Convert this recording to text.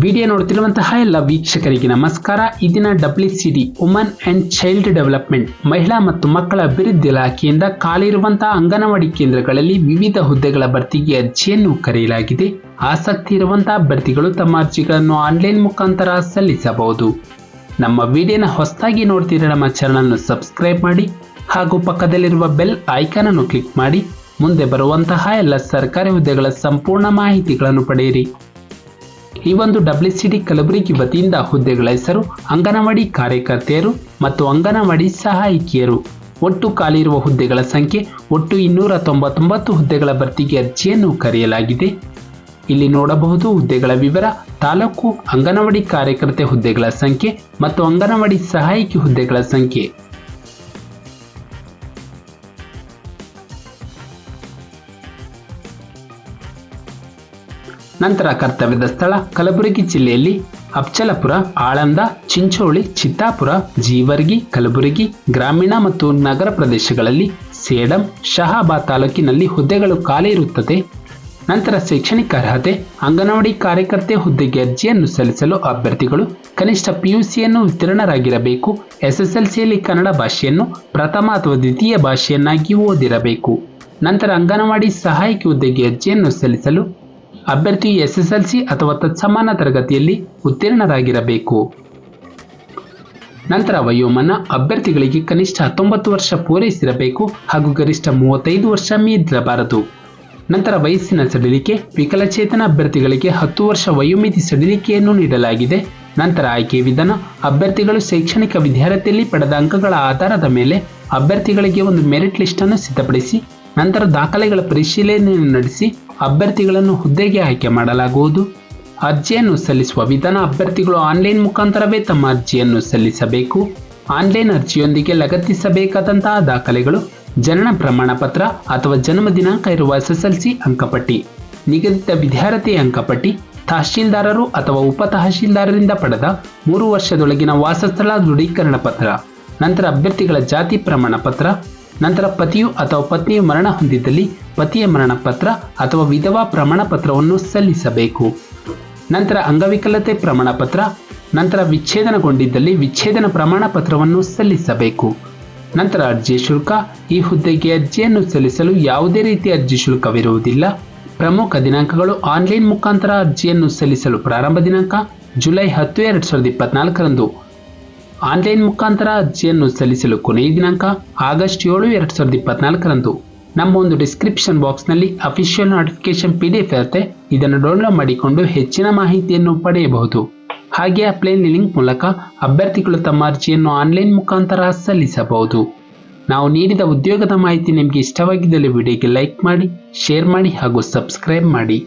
Video ನೋಡುತ್ತಿರುವಂತಹ ಎಲ್ಲ ವೀಕ್ಷಕರಿಗೆ ನಮಸ್ಕಾರ. ಇದನ್ನ W C D woman and child development ಮಹಿಳಾ ಮತ್ತು ಮಕ್ಕಳ ಅಭಿವೃದ್ಧಿ ಇಲಾಖೆಯಿಂದ ಖಾಲಿರುವಂತಹ ಅಂಗನವಾಡಿ ಕೇಂದ್ರಗಳಲ್ಲಿ ವಿವಿಧ ಹುದ್ದೆಗಳ ಭರ್ತಿಗೆ ಅರ್ಜಿಯನ್ನು ಕರೆಯಲಾಗಿದೆ. ಆಸಕ್ತಿ ಇರುವಂತಹ ಅಭ್ಯರ್ಥಿಗಳು ತಮ್ಮ ಅರ್ಜಿಗಳನ್ನು ಆನ್ಲೈನ್ ಮುಖಾಂತರ ಸಲ್ಲಿಸಬಹುದು. ನಮ್ಮ ವಿಡಿಯೋನ ಹೊಸದಾಗಿ ನೋಡ್ತಿರೋ ನಮ್ಮ ಚಾನಲ್ನ ಸಬ್ಸ್ಕ್ರೈಬ್ ಮಾಡಿ ಹಾಗೂ ಪಕ್ಕದಲ್ಲಿರುವ ಬೆಲ್ ಐಕಾನ್ ಅನ್ನು ಕ್ಲಿಕ್ ಮಾಡಿ. ಮುಂದೆ ಬರುವಂತಹ ಎಲ್ಲ ಸರ್ಕಾರಿ ಹುದ್ದೆಗಳ ಸಂಪೂರ್ಣ ಮಾಹಿತಿಗಳನ್ನು ಪಡೆಯಿರಿ. ಈ ಒಂದು ಡಬ್ಲ್ಯೂ ಸಿ ಡಿ ಕಲಬುರಗಿ ವತಿಯಿಂದ ಹುದ್ದೆಗಳ ಹೆಸರು, ಅಂಗನವಾಡಿ ಕಾರ್ಯಕರ್ತೆಯರು ಮತ್ತು ಅಂಗನವಾಡಿ ಸಹಾಯಕಿಯರು. ಒಟ್ಟು ಖಾಲಿ ಇರುವ ಹುದ್ದೆಗಳ ಸಂಖ್ಯೆ ಒಟ್ಟು ಇನ್ನೂರ ತೊಂಬತ್ತೊಂಬತ್ತು ಹುದ್ದೆಗಳ ಭರ್ತಿಗೆ ಅರ್ಜಿಯನ್ನು ಕರೆಯಲಾಗಿದೆ. ಇಲ್ಲಿ ನೋಡಬಹುದು ಹುದ್ದೆಗಳ ವಿವರ, ತಾಲೂಕು ಅಂಗನವಾಡಿ ಕಾರ್ಯಕರ್ತೆ ಹುದ್ದೆಗಳ ಸಂಖ್ಯೆ ಮತ್ತು ಅಂಗನವಾಡಿ ಸಹಾಯಕಿ ಹುದ್ದೆಗಳ ಸಂಖ್ಯೆ. ನಂತರ ಕರ್ತವ್ಯದ ಸ್ಥಳ ಕಲಬುರಗಿ ಜಿಲ್ಲೆಯಲ್ಲಿ ಅಪ್ಚಲಪುರ ಆಳಂದ, ಚಿಂಚೋಳಿ, ಚಿತ್ತಾಪುರ, ಜೀವರ್ಗಿ, ಕಲಬುರಗಿ, ಗ್ರಾಮೀಣ ಮತ್ತು ನಗರ ಪ್ರದೇಶಗಳಲ್ಲಿ ಸೇಡಂ ಶಹಾಬಾದ್ ತಾಲೂಕಿನಲ್ಲಿ ಹುದ್ದೆಗಳು ಖಾಲಿ ಇರುತ್ತದೆ. ನಂತರ ಶೈಕ್ಷಣಿಕ ಅರ್ಹತೆ, ಅಂಗನವಾಡಿ ಕಾರ್ಯಕರ್ತೆ ಹುದ್ದೆಗೆ ಅರ್ಜಿಯನ್ನು ಸಲ್ಲಿಸಲು ಅಭ್ಯರ್ಥಿಗಳು ಕನಿಷ್ಠ ಪಿಯುಸಿಯನ್ನು ಉತ್ತೀರ್ಣರಾಗಿರಬೇಕು ಎಸ್ಎಸ್ಎಲ್ಸಿಯಲ್ಲಿ ಕನ್ನಡ ಭಾಷೆಯನ್ನು ಪ್ರಥಮ ಅಥವಾ ದ್ವಿತೀಯ ಭಾಷೆಯನ್ನಾಗಿ ಓದಿರಬೇಕು. ನಂತರ ಅಂಗನವಾಡಿ ಸಹಾಯಕಿ ಹುದ್ದೆಗೆ ಅರ್ಜಿಯನ್ನು ಸಲ್ಲಿಸಲು ಅಭ್ಯರ್ಥಿಯು ಎಸ್ಎಸ್ಎಲ್ಸಿ ಅಥವಾ ತತ್ಸಮಾನ ತರಗತಿಯಲ್ಲಿ ಉತ್ತೀರ್ಣರಾಗಿರಬೇಕು. ನಂತರ ವಯೋಮಾನ ಅಭ್ಯರ್ಥಿಗಳಿಗೆ ಕನಿಷ್ಠ ಹತ್ತೊಂಬತ್ತು ವರ್ಷ ಪೂರೈಸಿರಬೇಕು ಹಾಗೂ ಗರಿಷ್ಠ ಮೂವತ್ತೈದು ವರ್ಷ ಮೀರಿರಬಾರದು. ನಂತರ ವಯಸ್ಸಿನ ಸಡಿಲಿಕೆ, ವಿಕಲಚೇತನ ಅಭ್ಯರ್ಥಿಗಳಿಗೆ ಹತ್ತು ವರ್ಷ ವಯೋಮಿತಿ ಸಡಿಲಿಕೆಯನ್ನು ನೀಡಲಾಗಿದೆ. ನಂತರ ಆಯ್ಕೆ ವಿಧಾನ, ಅಭ್ಯರ್ಥಿಗಳು ಶೈಕ್ಷಣಿಕ ವಿದ್ಯಾರ್ಥಿಯಲ್ಲಿ ಪಡೆದ ಅಂಕಗಳ ಆಧಾರದ ಮೇಲೆ ಅಭ್ಯರ್ಥಿಗಳಿಗೆ ಒಂದು ಮೆರಿಟ್ ಲಿಸ್ಟ್ ಅನ್ನು ಸಿದ್ಧಪಡಿಸಿ, ನಂತರ ದಾಖಲೆಗಳ ಪರಿಶೀಲನೆಯನ್ನು ನಡೆಸಿ ಅಭ್ಯರ್ಥಿಗಳನ್ನು ಹುದ್ದೆಗೆ ಆಯ್ಕೆ ಮಾಡಲಾಗುವುದು. ಅರ್ಜಿಯನ್ನು ಸಲ್ಲಿಸುವ ವಿಧಾನ ಅಭ್ಯರ್ಥಿಗಳು ಆನ್ಲೈನ್ ಮುಖಾಂತರವೇ ತಮ್ಮ ಅರ್ಜಿಯನ್ನು ಸಲ್ಲಿಸಬೇಕು. ಆನ್ಲೈನ್ ಅರ್ಜಿಯೊಂದಿಗೆ ಲಗತ್ತಿಸಬೇಕಾದಂತಹ ದಾಖಲೆಗಳು, ಜನನ ಪ್ರಮಾಣ ಪತ್ರ ಅಥವಾ ಜನ್ಮ ದಿನಾಂಕ ಇರುವ ಎಸ್ಎಸ್ಎಲ್ಸಿ ಅಂಕಪಟ್ಟಿ, ನಿಗದಿತ ವಿದ್ಯಾರ್ಥಿ ಅಂಕಪಟ್ಟಿ, ತಹಶೀಲ್ದಾರರು ಅಥವಾ ಉಪ ತಹಶೀಲ್ದಾರರಿಂದ ಪಡೆದ ಮೂರು ವರ್ಷದೊಳಗಿನ ವಾಸಸ್ಥಳ ದೃಢೀಕರಣ ಪತ್ರ, ನಂತರ ಅಭ್ಯರ್ಥಿಗಳ ಜಾತಿ ಪ್ರಮಾಣ ಪತ್ರ ನಂತರ ಪತಿಯು ಅಥವಾ ಪತ್ನಿಯು ಮರಣ ಹೊಂದಿದ್ದಲ್ಲಿ ಪತಿಯ ಮರಣ ಪತ್ರ ಅಥವಾ ವಿಧವಾ ಪ್ರಮಾಣ ಪತ್ರವನ್ನು ಸಲ್ಲಿಸಬೇಕು. ನಂತರ ಅಂಗವಿಕಲತೆ ಪ್ರಮಾಣ ಪತ್ರ, ನಂತರ ವಿಚ್ಛೇದನಗೊಂಡಿದ್ದಲ್ಲಿ ವಿಚ್ಛೇದನ ಪ್ರಮಾಣ ಪತ್ರವನ್ನು ಸಲ್ಲಿಸಬೇಕು. ನಂತರ ಅರ್ಜಿ ಶುಲ್ಕ, ಈ ಹುದ್ದೆಗೆ ಅರ್ಜಿಯನ್ನು ಸಲ್ಲಿಸಲು ಯಾವುದೇ ರೀತಿಯ ಅರ್ಜಿ ಶುಲ್ಕವಿರುವುದಿಲ್ಲ. ಪ್ರಮುಖ ದಿನಾಂಕಗಳು ಆನ್ಲೈನ್ ಮುಖಾಂತರ ಅರ್ಜಿಯನ್ನು ಸಲ್ಲಿಸಲು ಪ್ರಾರಂಭ ದಿನಾಂಕ ಜುಲೈ ಹತ್ತು, ಎರಡು ಸಾವಿರದ ಇಪ್ಪತ್ನಾಲ್ಕರಂದು. ಆನ್ಲೈನ್ ಮುಖಾಂತರ ಅರ್ಜಿಯನ್ನು ಸಲ್ಲಿಸಲು ಕೊನೆಯ ದಿನಾಂಕ ಆಗಸ್ಟ್ ಏಳು, ಎರಡು ಸಾವಿರದ ಇಪ್ಪತ್ನಾಲ್ಕರಂದು. ನಮ್ಮ ಒಂದು ಡಿಸ್ಕ್ರಿಪ್ಷನ್ ಬಾಕ್ಸ್ನಲ್ಲಿ official notification P D F ಇರುತ್ತೆ. ಇದನ್ನು ಡೌನ್ಲೋಡ್ ಮಾಡಿಕೊಂಡು ಹೆಚ್ಚಿನ ಮಾಹಿತಿಯನ್ನು ಪಡೆಯಬಹುದು. ಹಾಗೆ ಅಪ್ಲೈನ್ ಲಿಂಕ್ ಮೂಲಕ ಅಭ್ಯರ್ಥಿಗಳು ತಮ್ಮ ಅರ್ಜಿಯನ್ನು ಆನ್ಲೈನ್ ಮುಖಾಂತರ ಸಲ್ಲಿಸಬಹುದು. ನಾವು ನೀಡಿದ ಉದ್ಯೋಗದ ಮಾಹಿತಿ ನಿಮಗೆ ಇಷ್ಟವಾಗಿದ್ದಲ್ಲಿ ವಿಡಿಯೋಗೆ ಲೈಕ್ ಮಾಡಿ, ಶೇರ್ ಮಾಡಿ ಹಾಗೂ ಸಬ್ಸ್ಕ್ರೈಬ್ ಮಾಡಿ.